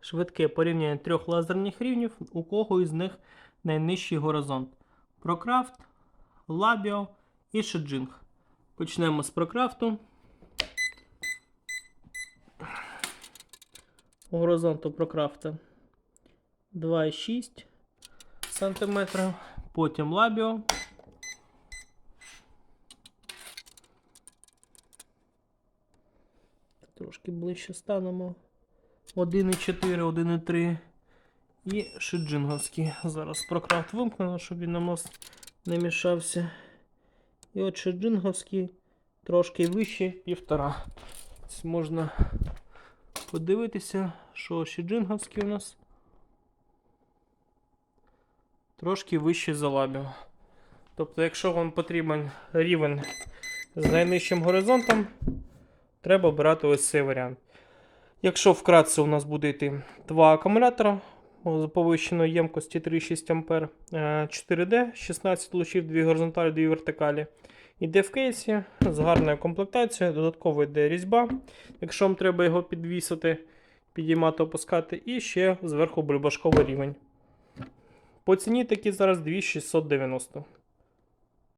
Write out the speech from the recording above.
швидке порівняння трьох лазерних рівнів, у кого із них найнижчий горизонт. Прокрафт, Лабіо і Шеджинг. Почнемо з прокрафту. Горизонту прокрафта 2,6 см. Потім лабіо. Трошки ближче станемо. 1,4, 1,3 і шиджинговський. Зараз прокрафт вимкнено, щоб він на нас не мішався. І от шиджинговський трошки вище півтора. Можна подивитися, що шиджинговський у нас трошки вище за лабіо. Тобто, якщо вам потрібен рівень з найнижчим горизонтом, треба обирати ось цей варіант. Якщо вкратце у нас буде йти два акумулятора повищеної ємкості 3,6 А, 4D, 16 лучів, 2 горизонталі, 2 вертикалі. Іде в кейсі з гарною комплектацією, додатково йде різьба. Якщо вам треба його підвісити, підіймати, опускати, і ще зверху бульбашковий рівень. По ціні такі зараз 2690.